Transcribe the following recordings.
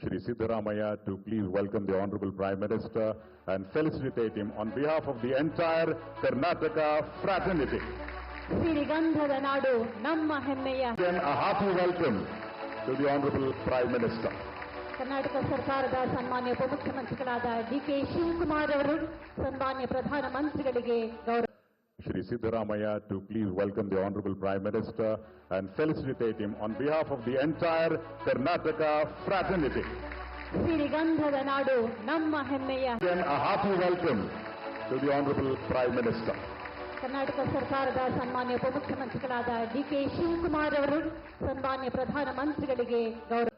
Shri Siddaramaya to please welcome the Honorable Prime Minister and felicitate him on behalf of the entire Karnataka fraternity. ಸಿರಿಗಂಧದ ನಾಡು ನಮ್ಮ ಹೆಮ್ಮೆಯ Again, a hearty welcome to the Honorable Prime Minister. Karnataka ಸರ್ಕಾರದ ಸನ್ಮಾನ್ಯ ಉಪಮುಖ್ಯಮಂತ್ರಿಗಳಾದ D K Shivakumar ಅವರು ಸನ್ಮಾನ್ಯ ಪ್ರಧಾನ ಮಂತ್ರಿಗಳಿಗೆ ಗೌರವ Shri Siddaramaya to please welcome the Honorable Prime Minister and felicitate him on behalf of the entire Karnataka fraternity. ಸಿರಿಗಂಧದ ನಾಡು ನಮ್ಮ ಹೆಮ್ಮೆಯ Again, a hearty welcome to the Honorable Prime Minister. Karnataka ಸರ್ಕಾರದ ಸನ್ಮಾನ್ಯ ಉಪಮುಖ್ಯಮಂತ್ರಿಗಳಾದ ಡಿ ಕೆ ಶಿವಕುಮಾರ್ ಅವರು ಸನ್ಮಾನ್ಯ ಪ್ರಧಾನ ಮಂತ್ರಿಗಳಿಗೆ ಗೌರವ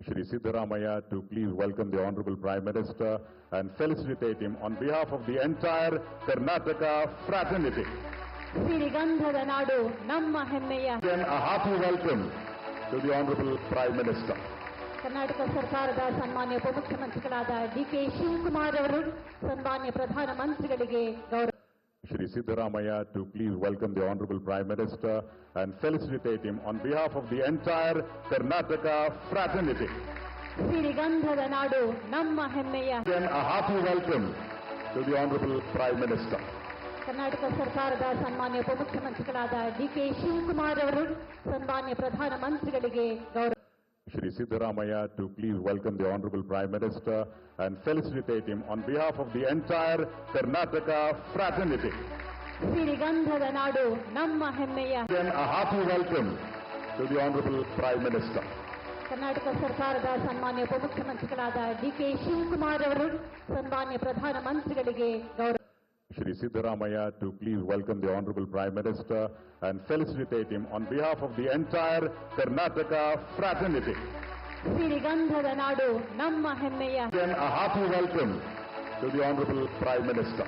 Shri Siddaramaya to please welcome the Honorable Prime Minister and felicitate him on behalf of the entire Karnataka fraternity. ಸಿರಿಗಂಧದ ನಾಡು ನಮ್ಮ ಹೆಮ್ಮೆಯ Again, a hearty welcome to the Honorable Prime Minister. Karnataka ಸರ್ಕಾರದ ಸನ್ಮಾನ್ಯ ಉಪಮುಖ್ಯಮಂತ್ರಿಗಳಾದ ಡಿ ಕೆ ಶಿವಕುಮಾರ್ ಅವರು ಸನ್ಮಾನ್ಯ ಪ್ರಧಾನ ಮಂತ್ರಿಗಳಿಗೆ ಗೌರವ Shri Siddaramaya to please welcome the Honorable Prime Minister and felicitate him on behalf of the entire Karnataka fraternity. ಸಿರಿಗಂಧದ ನಾಡು ನಮ್ಮ ಹೆಮ್ಮೆಯ Again, a hearty welcome to the Honorable Prime Minister. Karnataka ಸರ್ಕಾರದ ಸನ್ಮಾನ್ಯ ಉಪಮುಖ್ಯಮಂತ್ರಿಗಳಾದ ಡಿ ಕೆ ಶಿವಕುಮಾರ್ ಅವರು ಸನ್ಮಾನ್ಯ ಪ್ರಧಾನ ಮಂತ್ರಿಗಳಿಗೆ ಗೌರವ Shri Siddaramaya to please welcome the Honorable Prime Minister and felicitate him on behalf of the entire Karnataka fraternity. ಸಿರಿಗಂಧದ ನಾಡು ನಮ್ಮ ಹೆಮ್ಮೆಯ Again, a hearty welcome to the Honorable Prime Minister. Karnataka ಸರ್ಕಾರದ ಸನ್ಮಾನ್ಯ ಉಪಮುಖ್ಯಮಂತ್ರಿಗಳಾದ ಡಿ ಕೆ ಶಿವಕುಮಾರ್ ಅವರು ಸನ್ಮಾನ್ಯ ಪ್ರಧಾನ ಮಂತ್ರಿಗಳಿಗೆ ಗೌರವ Shri Siddaramaya to please welcome the Honorable Prime Minister and felicitate him on behalf of the entire Karnataka fraternity. ಸಿರಿಗಂಧದ ನಾಡು ನಮ್ಮ ಹೆಮ್ಮೆಯ Again, a hearty welcome to the Honorable Prime Minister.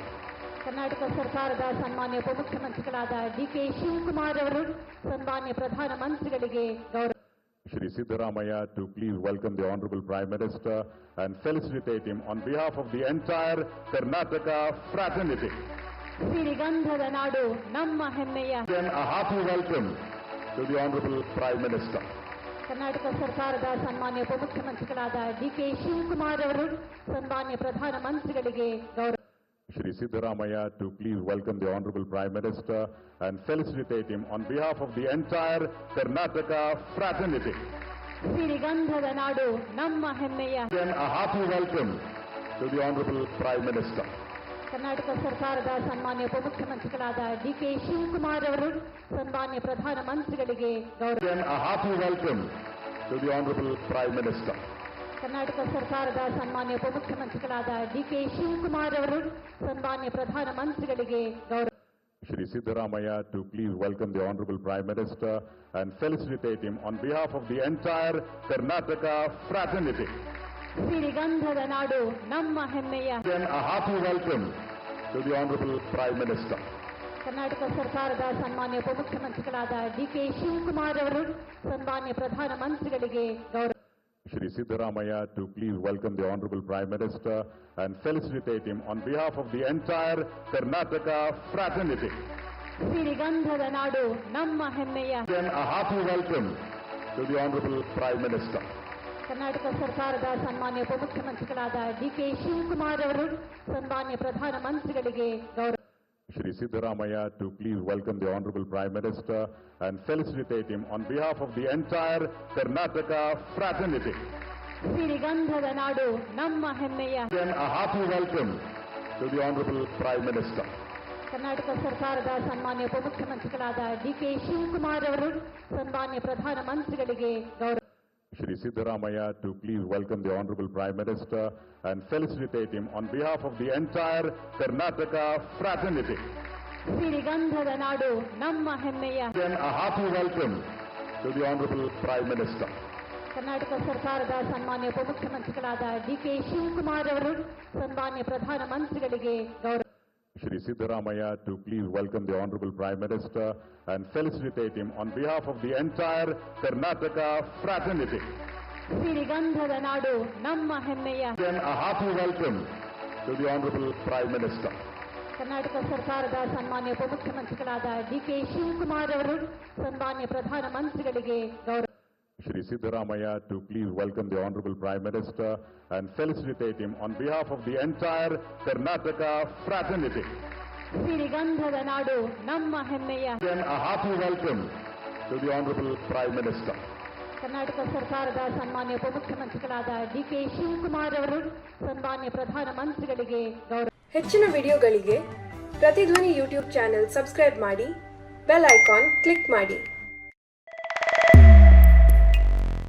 Karnataka ಸರ್ಕಾರದ ಸನ್ಮಾನ್ಯ ಉಪಮುಖ್ಯಮಂತ್ರಿಗಳಾದ ಡಿ ಕೆ ಶಿವಕುಮಾರ್ ಅವರು ಸನ್ಮಾನ್ಯ ಪ್ರಧಾನ ಮಂತ್ರಿಗಳಿಗೆ ಗೌರವ Shri Siddaramaya to please welcome the Honorable Prime Minister and felicitate him on behalf of the entire Karnataka fraternity. ಸಿರಿಗಂಧದ ನಾಡು ನಮ್ಮ ಹೆಮ್ಮೆಯ Again, a hearty welcome to the Honorable Prime Minister. Karnataka ಸರ್ಕಾರದ ಸನ್ಮಾನ್ಯ ಉಪಮುಖ್ಯಮಂತ್ರಿಗಳಾದ ಡಿ ಕೆ ಶಿವಕುಮಾರ್ ಅವರು ಸನ್ಮಾನ್ಯ ಪ್ರಧಾನ ಮಂತ್ರಿಗಳಿಗೆ ಗೌರವ Shri Siddaramaya to please welcome the Honorable Prime Minister and felicitate him on behalf of the entire Karnataka fraternity. ಸಿರಿಗಂಧದ ನಾಡು ನಮ್ಮ ಹೆಮ್ಮೆಯ Again, a hearty welcome to the Honorable Prime Minister. Karnataka ಸರ್ಕಾರದ ಸನ್ಮಾನ್ಯ ಉಪಮುಖ್ಯಮಂತ್ರಿಗಳಾದ ಡಿ ಕೆ ಶಿವಕುಮಾರ್ ಅವರು ಸನ್ಮಾನ್ಯ ಪ್ರಧಾನ ಮಂತ್ರಿಗಳಿಗೆ ಗೌರವ Again, a hearty welcome to the Honorable Prime Minister. Karnataka ಸರ್ಕಾರದ ಸನ್ಮಾನ್ಯ ಉಪಮುಖ್ಯಮಂತ್ರಿಗಳಾದ ಡಿ ಕೆ ಶಿವಕುಮಾರ್ ಅವರು ಸನ್ಮಾನ್ಯ ಪ್ರಧಾನ ಮಂತ್ರಿಗಳಿಗೆ ಗೌರವ Shri Siddaramaya to please welcome the Honorable Prime Minister and felicitate him on behalf of the entire Karnataka fraternity. ಸಿರಿಗಂಧದ ನಾಡು ನಮ್ಮ ಹೆಮ್ಮೆಯ Again, a hearty welcome to the Honorable Prime Minister. Karnataka ಸರ್ಕಾರದ ಸನ್ಮಾನ್ಯ ಉಪಮುಖ್ಯಮಂತ್ರಿಗಳಾದ ಡಿ ಕೆ ಶಿವಕುಮಾರ್ ಅವರು ಸನ್ಮಾನ್ಯ ಪ್ರಧಾನ ಮಂತ್ರಿಗಳಿಗೆ ಗೌರವ Shri Siddaramaya to please welcome the Honorable Prime Minister and felicitate him on behalf of the entire Karnataka fraternity. ಸಿರಿಗಂಧದ ನಾಡು ನಮ್ಮ ಹೆಮ್ಮೆಯ Again, a hearty welcome to the Honorable Prime Minister. Karnataka ಸರ್ಕಾರದ ಸನ್ಮಾನ್ಯ ಉಪಮುಖ್ಯಮಂತ್ರಿಗಳಾದ ಡಿ ಕೆ ಶಿವಕುಮಾರ್ ಅವರು ಸನ್ಮಾನ್ಯ ಪ್ರಧಾನ ಮಂತ್ರಿಗಳಿಗೆ ಗೌರವ Shri Siddaramaya to please welcome the Honorable Prime Minister and felicitate him on behalf of the entire Karnataka fraternity. ಸಿರಿಗಂಧದ ನಾಡು ನಮ್ಮ ಹೆಮ್ಮೆಯ Again, a hearty welcome to the Honorable Prime Minister. Karnataka ಸರ್ಕಾರದ ಸನ್ಮಾನ್ಯ ಉಪಮುಖ್ಯಮಂತ್ರಿಗಳಾದ ಡಿ ಕೆ ಶಿವಕುಮಾರ್ ಅವರು ಸನ್ಮಾನ್ಯ ಪ್ರಧಾನ ಮಂತ್ರಿಗಳಿಗೆ ಗೌರವ Shri Siddaramaya to please welcome the Honorable Prime Minister and felicitate him on behalf of the entire Karnataka fraternity. ಸಿರಿಗಂಧದ ನಾಡು ನಮ್ಮ ಹೆಮ್ಮೆಯ Again, a hearty welcome to the Honorable Prime Minister. Karnataka ಸರ್ಕಾರದ ಸನ್ಮಾನ್ಯ ಉಪಮುಖ್ಯಮಂತ್ರಿಗಳಾದ ಡಿ ಕೆ ಶಿವಕುಮಾರ್ ಅವರು ಸನ್ಮಾನ್ಯ ಪ್ರಧಾನ ಮಂತ್ರಿಗಳಿಗೆ ಗೌರವ Shri Siddaramaya to please welcome the Honorable Prime Minister and felicitate him on behalf of the entire Karnataka fraternity. ಸಿರಿಗಂಧದ ನಾಡು ನಮ್ಮ ಹೆಮ್ಮೆಯ Again, a hearty welcome to the Honorable Prime Minister. Karnataka ಸರ್ಕಾರದ ಸನ್ಮಾನ್ಯ ಉಪಮುಖ್ಯಮಂತ್ರಿಗಳಾದ ಡಿ ಕೆ ಶಿವಕುಮಾರ್ ಅವರು ಸನ್ಮಾನ್ಯ ಪ್ರಧಾನ ಮಂತ್ರಿಗಳಿಗೆ ಗೌರವ Shri Siddharamaya to please welcome the Honorable Prime Minister and felicitate him on behalf of the entire Karnataka fraternity. ಸಿರಿಗಂಧದ ನಾಡು ನಮ್ಮ ಹೆಮ್ಮೆಯ Again, a hearty welcome to the Honorable Prime Minister. Karnataka ಸರ್ಕಾರದ ಸನ್ಮಾನ್ಯ ಉಪಮುಖ್ಯಮಂತ್ರಿಗಳಾದ ಡಿ ಕೆ ಶಿವಕುಮಾರ್ ಅವರು ಸನ್ಮಾನ್ಯ ಪ್ರಧಾನಮಂತ್ರಿಗಳಿಗೆ ಗೌರವ ಹೆಚ್ಚಿನ ವಿಡಿಯೋಗಳಿಗೆ ಪ್ರತಿಧ್ವನಿ ಯೂಟ್ಯೂಬ್ ಚಾನೆಲ್ ಸಬ್ಸ್ಕ್ರೈಬ್ ಮಾಡಿ ಬೆಲ್ ಐಕಾನ್ ಕ್ಲಿಕ್ ಮಾಡಿ